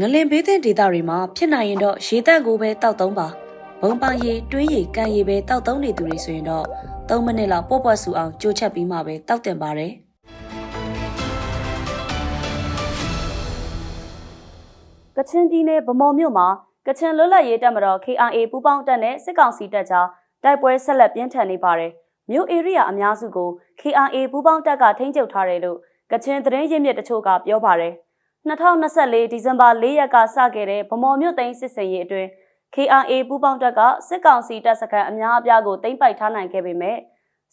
ငလင်ဘေးသင့်ဒေသတွေမှာဖြစ်နိုင်ရင်တော့ရေတက်ကိုပဲတောက်သုံးပါဘုံပန်းရေတွင်းရေကန်ရေပဲတောက်သုံးနေသူတွေဆိုရင်တော့3မိနစ်လောက်ပေါ့ပွက်ဆူအောင်ကြိုးချက်ပြီးမှပဲတောက်တင်ပါတယ်ကချင်ပြည်နယ်ဗမော်မြို့မှာကချင်လွတ်လပ်ရေးတပ်မတော် KRA ပူးပေါင်းတပ်နဲ့စစ်ကောင်စီတပ်ကြားတိုက်ပွဲဆက်လက်ပြင်းထန်နေပါတယ်။မြို့ဧရိယာအများစုကို KRA ပူးပေါင်းတပ်ကထိန်းချုပ်ထားတယ်လို့ကချင်သတင်းရင်းမြစ်တချို့ကပြောပါတယ်။ 2024ဒီဇင်ဘာ4ရက်ကစခဲ့တဲ့ဗမော်မြို့သိမ်းစစ်စင်ရေးအတွင်း KRA ပူးပေါင်းတပ်ကစစ်ကောင်စီတပ်စခန်းအများအပြားကိုသိမ်းပိုက်ထားနိုင်ခဲ့ပေမဲ့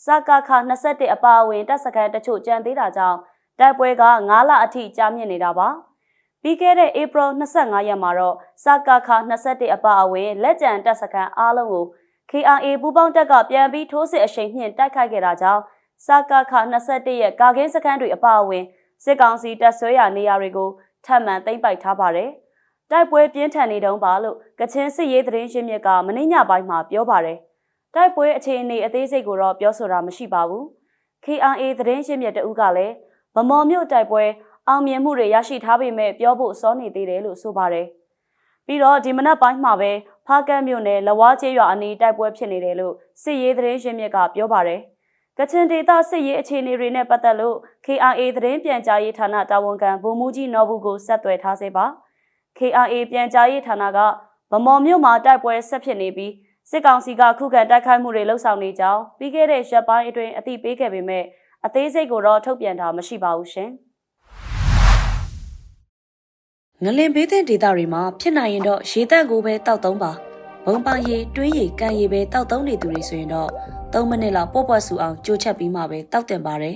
စကခ21အပါအဝင်တပ်စခန်းတချို့ကျန်သေးတာကြောင့်တိုက်ပွဲက9လအထိကြာမြင့်နေတာပါ။ပြီးခဲ့တဲ့ April 25ရက်မှာတော့စကခ21အပါအဝင်လက်ကျန်တပ်စခန်းအားလုံးကို KRA ပူးပေါင်းတပ်ကပြန်ပြီးထိုးစစ်အရှိန်မြင့်တိုက်ခိုက်ခဲ့တာကြောင့်စကခ21ရဲ့ကာကင်းစခန်းတွေအပါအဝင် စစ်ကောင်စီတပ်ဆွဲရာနေရာတွေကိုထပ်မံသိမ်းပိုက်ထားပါတယ်။တိုက်ပွဲပြင်းထန်နေတုန်းပါလို့ကချင်စစ်ရေးသတင်းရှင်းမြစ်ကမင်းညပိုင်းမှာပြောပါတယ်။တိုက်ပွဲအခြေအနေအသေးစိတ်ကိုတော့ပြောဆိုတာမရှိပါဘူး။ KRA သတင်းရှင်းမြစ်တဦးကလည်းဗမော်မြို့တိုက်ပွဲအောင်မြင်မှုတွေရရှိထားပေမဲ့ပြောဖို့စောနေသေးတယ်လို့ဆိုပါတယ်။ပြီးတော့ဒီမနက်ပိုင်းမှာပဲဖားကတ်မြို့နယ်လဝါကျေးရွာအနီးတိုက်ပွဲဖြစ်နေတယ်လို့စစ်ရေးသတင်းရင်းမြစ်ကပြောပါတယ်။ ကချင်ဒေသစစ်ရေးအခြေအနေတွေနဲ့ပတ်သက်လို့ KRA သတင်းပြန်ကြားရေးဌာနတာဝန်ခံဗိုလ်မှူးကြီးနော်ဘူးကိုဆက်သွယ်ထားစေပါ။ KRA ပြန်ကြားရေးဌာနကဗမော်မြို့မှာတိုက်ပွဲဆက်ဖြစ်နေပြီးစစ်ကောင်စီကခုခံတိုက်ခိုက်မှုတွေလှုပ်ဆောင်နေကြောင်းပြီးခဲ့တဲ့ရက်ပိုင်းအတွင်းအသိပေးခဲ့ပေမဲ့အသေးစိတ်ကိုတော့ထုတ်ပြန်တာမရှိပါဘူးရှင်။ငလင်ဘေးသင့်ဒေသတွေမှာဖြစ်နိုင်ရင်တော့ရေတက်ကိုပဲတောက်သုံးပါဘုံပန်းရေတွင်းရေကန်ရေပဲတောက်သုံးနေသူတွေဆိုရင်တော့ 3မိနစ်လောက်ပေါ့ပွက်ဆူအောင်ကြိုးချက်ပြီးမှပဲတောက်တင်ပါတယ်